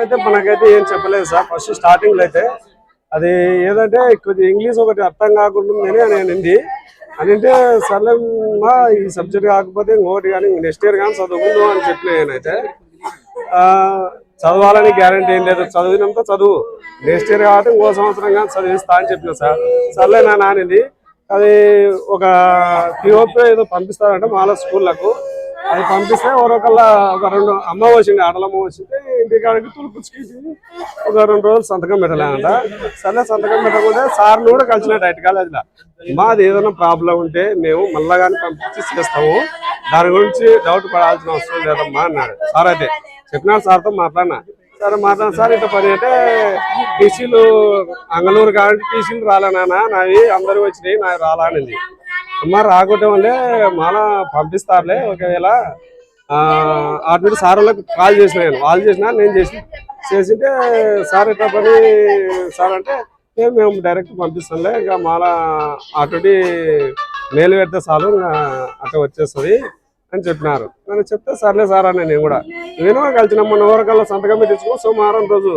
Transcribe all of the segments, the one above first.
అయితే మనకైతే ఏం చెప్పలేదు సార్. ఫస్ట్ స్టార్టింగ్లో అయితే అది ఏదంటే కొద్దిగా ఇంగ్లీష్ ఒకటి అర్థం కాకుండా ఉందని అని అనింది. అని అంటే సర్లే మా ఈ సబ్జెక్ట్ కాకపోతే ఇంకోటి కానీ నెక్స్ట్ ఇయర్ కానీ చదువుకుందాం అని చెప్పిన నేనైతే. ఆ, చదవాలని గ్యారంటీ ఏం లేదు. చదివినంత చదువు. నెక్స్ట్ ఇయర్ కాబట్టి ఇంకో సంవత్సరం కానీ చదివిస్తా అని చెప్పిన సార్. సర్లే నా నానింది అది ఒక పిఓపి ఏదో పంపిస్తారంటే మాలో స్కూళ్ళకు అది పంపిస్తే ఒకరొకళ్ళ ఒక రెండు అమ్మ వచ్చింది ఆడలమ్మ వచ్చింది ఇంటికాడికి తులుపుచ్చుకి ఒక రెండు రోజులు సంతకం పెట్టలేదంట. సరే సంతకం పెట్టకుండా సార్లు కూడా కలిసిన డైరెక్ట్ కాలేజీలో మాది ఏదైనా ప్రాబ్లం ఉంటే మేము మళ్ళా కానీ పంపించి చేస్తాము. దాని గురించి డౌట్ పడాల్సిన అవసరం లేదమ్మా అన్నాడు. సార్ అయితే చెప్పినాడు సార్తో మాట్లాడినా. సరే మాట్లాడిన. సార్ ఇంత పని అంటే టీసీలు అంగళూరు కాబట్టి టీసీలు రాలేనా నావి అందరూ వచ్చినాయి నావి రాలానింది అమ్మ రాకుంటే వల్లే మళ్ళా పంపిస్తారులే ఒకవేళ అటు సార్ వాళ్ళకి కాల్ చేసిన నేను. కాల్ చేసిన నేను చేసిన. చేసింటే సార్ ఎట్లా పని? సార్ అంటే మేము డైరెక్ట్ పంపిస్తాంలే. ఇంకా మళ్ళా అటువంటి మేలు పెడితే చాలు ఇంకా అట్లా వచ్చేస్తుంది అని చెప్పినారు. నేను చెప్తే సర్లే సార్ అని నేను కూడా. నేను కలిసిన మొన్న ఊరకల్లా సంతకం పెట్టించుకో సోమవారం రోజు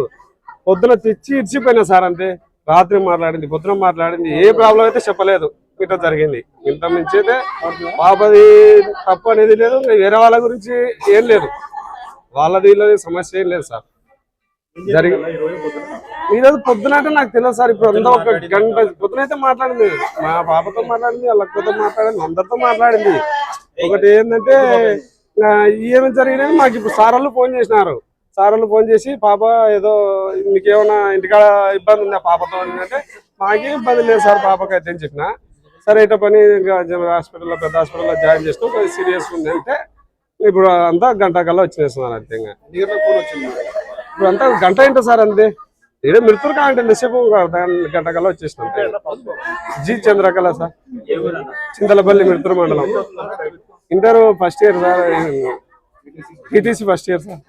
పొద్దున తెచ్చి ఇచ్చిపోయినా సార్ అంతే రాత్రి మాట్లాడింది పొద్దున మాట్లాడింది ఏ ప్రాబ్లం అయితే చెప్పలేదు. ఇట్లా జరిగింది. ఇంత మించి అయితే పాపది తప్పు అనేది లేదు వేరే వాళ్ళ గురించి ఏం లేదు. వాళ్ళది వీళ్ళది సమస్య ఏం లేదు సార్. జరిగి ఈరోజు పొద్దున అంటే నాకు తెలియదు సార్ ఇప్పుడు అంతా ఒక గంట పొద్దున అయితే మాట్లాడింది. మా పాపతో మాట్లాడింది వాళ్ళ మాట్లాడింది అందరితో మాట్లాడింది. ఒకటి ఏంటంటే ఏమి జరిగినది మాకు ఇప్పుడు సార్ వాళ్ళు ఫోన్ చేసినారు. సార్ వాళ్ళు ఫోన్ చేసి పాప ఏదో మీకేమైనా ఇంటికాడ ఇబ్బంది ఉందా? పాపతో అంటే మాకేం ఇబ్బంది లేదు సార్ పాపకి అయితే అని చెప్పిన. సరే ఇట పని హాస్పిటల్లో పెద్ద హాస్పిటల్లో జాయిన్ చేస్తూ కొంచెం సీరియస్ ఉంది అంటే ఇప్పుడు అంతా గంట కల్లా వచ్చేస్తున్నారు అంతే ఇప్పుడు అంతా గంట ఏంటో సార్ అంతే? ఏదో మిరుతురు కాంటే ఎంతసేపు గంట కల్లా వచ్చేసినాం. G Chandrakala sir. చింతలపల్లి మిరుతురు మండలం. Inter first year sir TTC first year sir.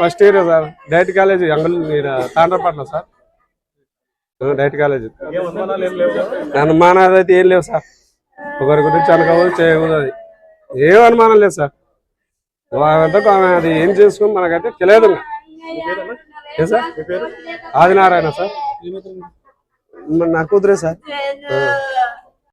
First year sir. Direct college అంగల్ Tandrapatnam sir. Direct college. అనుమానాలు అయితే ఏం లేవు సార్. ఒకరి గురించి అనుకోవద్దు చేయకూడదు అది. ఏం అనుమానం లేదు సార్. వాళ్ళంతా ఆమె అది ఏం చేసుకుని మనకైతే తెలియదు ఇంకా. ఏ సార్? ఆదినారాయణ సార్. నా కూతురే సార్.